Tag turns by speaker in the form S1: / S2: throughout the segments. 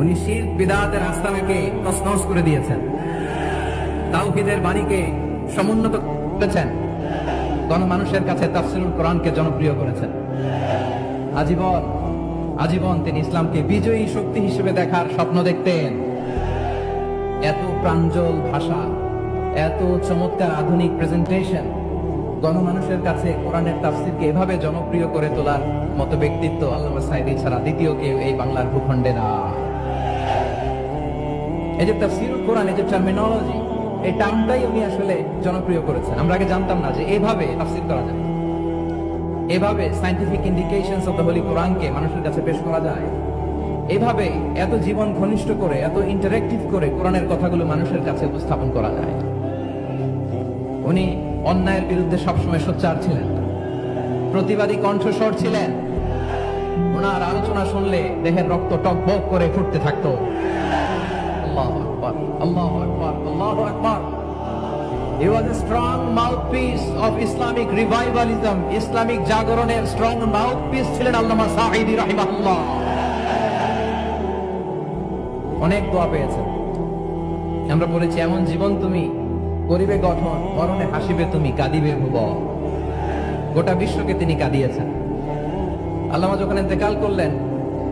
S1: উনি শির বিদাতের আস্তানাকে তসনস করে দিয়েছেন। তাওহিদের বাণীকে সমুন্নত করেছেন। গণমানুষের কাছে তাফসিরুল কোরআনকে জনপ্রিয় করেছেন। আজীবন আজীবন তিনি ইসলামকে বিজয়ী শক্তি হিসেবে দেখার স্বপ্ন দেখতেন। এত প্রাঞ্জল ভাষা, এত চমৎকার আধুনিক প্রেজেন্টেশন গণমানুষের কাছে কোরআনের তাফসিরকে এভাবে জনপ্রিয় করে তোলার মতো ব্যক্তিত্ব আল্লামা সাইদি ছাড়া দ্বিতীয় কেউ এই বাংলার ভূখণ্ডে না। এই যে তাফসিরুল কোরআন, এই যে টার্মিনোলজি এই টার্মটাই উনি আসলে জনপ্রিয় করেছেন। আমরা আগে জানতাম না যে এভাবে তাফসির করা যায়। এভাবে scientific indications of the holy কোরআনকে মানুষের কাছে পেশ করা যায়। এভাবে এত জীবন ঘনিষ্ঠ করে, এত ইন্টারেক্টিভ করে কোরআনের কথাগুলো মানুষের কাছে উপস্থাপন করা যায়। উনি অন্যায়ের বিরুদ্ধে সবসময় সোচ্চার ছিলেন। প্রতিবাদী কণ্ঠস্বর ছিলেন। ওনার আলোচনা শুনলে দেহের রক্ত টকবক করে ফুটতে থাকতো। আকবার আল্লাহু আকবার আল্লাহু আকবার। He was a strong mouthpiece of Islamic revivalism, Islamic জাগরণের স্ট্রং মাউথপিস ছিলেন আল্লামা সাঈদি রাহিমাহুল্লাহ। অনেক দোয়া পেয়েছেন। আমরা বলেছি এমন জীবন তুমি করিবে গঠন মরণে হাসিবে তুমি কাঁদিবে ভুব গোটা বিশ্বকে তিনি কাঁদিয়েছেন। আল্লামা যখন ইন্তেকাল করলেন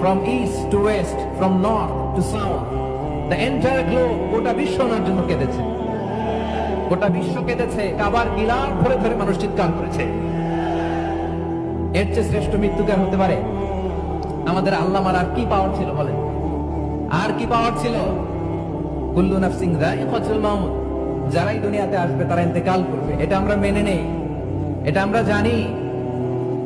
S1: from east to west from north to south the entire globe গোটা বিশ্ব ওনার জন্য কেঁদেছে। গোটা বিশ্ব কেঁদেছে, কাবার গিলার ধরে ধরে মানুষ চিৎকার করেছে। এর চেয়ে শ্রেষ্ঠ মৃত্যুকার হতে পারে? আমাদের আল্লামার আর কি পাওয়ার ছিল বলেন? আর কি পাওয়ার ছিল? কুল্লু নাফসিং যায়িকাতুল মাউত যারাই দুনিয়াতে আসবে তারা ইন্তেকাল করবে। এটা আমরা মেনে নেই। এটা আমরা জানি।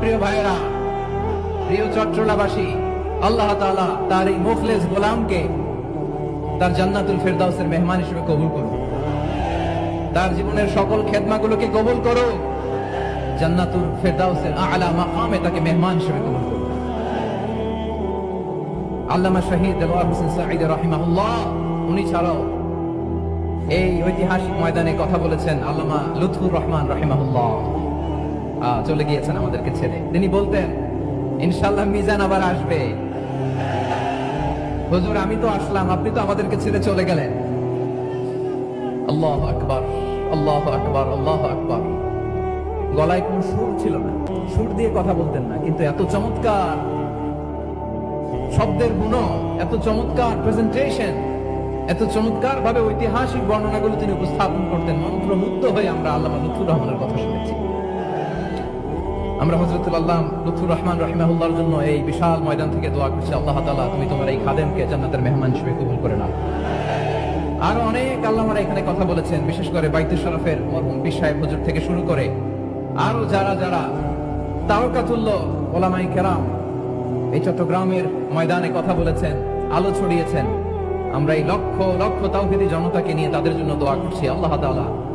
S1: প্রিয় ভাইয়েরা, প্রিয় চট্টলাবাসী আল্লাহ তাআলা তার এই মুখলেস গোলামকে তার জান্নাতুল ফেরদাউসের মেহমান হিসেবে কবুল করুন। তার জীবনের সকল খেদমাগুলোকে কবুল করো জান্নাতুল ফেরদাউসের আলা মাকামে তাকে মেহমান হিসেবে কবুল করো আল্লামা শহীদ দেলোয়ার হোসেন সাঈদ রাহিমাহুল্লাহ, উনি ছাড়াও এই ঐতিহাসিক ময়দানে কথা বলেছেন আল্লামা লুৎফুর রহমান রাহিমাহুল্লাহ। চলে গিয়েছেন আমাদেরকে ছেড়ে। তিনি বলতেন ইনশাল্লাহ মিজান আবার আসবে। হুজুর, আমি তো আসলাম, আপনি তো আমাদেরকে ছেড়ে চলে গেলেন। আল্লাহ আকবার আল্লাহ আকবার আল্লাহ আকবার। গলায় কোনো সুর ছিল না। সুর দিয়ে কথা বলতেন না, কিন্তু এত চমৎকার শব্দের গুণ, এত চমৎকার প্রেজেন্টেশন এত চমৎকার ভাবে ঐতিহাসিক বর্ণনাগুলো তিনি উপস্থাপন করতেন। মন্ত্রমুগ্ধ হয়ে আমরা আল্লাহ লুৎফুর রহমানের কথা শুনেছি। আমরা হজরতুল আল্লাহ লুৎফুর রহমান রহিমাহুল্লাহর জন্য এই বিশাল ময়দান থেকে দোয়া করছি, আল্লাহ তাআলা তুমি তোমার এই খাদেমকে জান্নাতের মেহমান হিসেবে কবুল করে নাও। আরও অনেক আল্লাহরা এখানে কথা বলেছেন, বিশেষ করে বাইতুল শরফের মরহুম পীর সাহেব হুজুর থেকে শুরু করে আরও যারা যারা তারকাতুল্য ওলামাই কেরাম এই চট্টগ্রামের ময়দানে কথা বলেছেন, আলো ছড়িয়েছেন, আমরা এই লক্ষ লক্ষ তাওহিদি জনতাকে নিয়ে তাদের জন্য দোয়া করছি, আল্লাহ তাআলা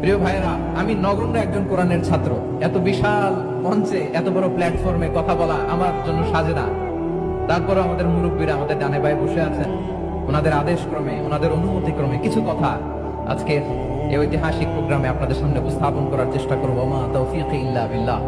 S1: প্রিয় ভাইয়েরা, আমি নগণ্য একজন কোরআনের ছাত্র। এত বিশাল মঞ্চে এত বড় প্ল্যাটফর্মে কথা বলা আমার জন্য সাজে না তারপরে আমাদের মুরব্বীরা আমাদের ডানে ভাই বসে আছেন। ওনাদের আদেশ ক্রমে ওনাদের অনুমতি ক্রমে কিছু কথা আজকের এই ঐতিহাসিক প্রোগ্রামে আপনাদের সামনে উপস্থাপন করার চেষ্টা করব। মা তৌফিক ইল্লা বিল্লাহ।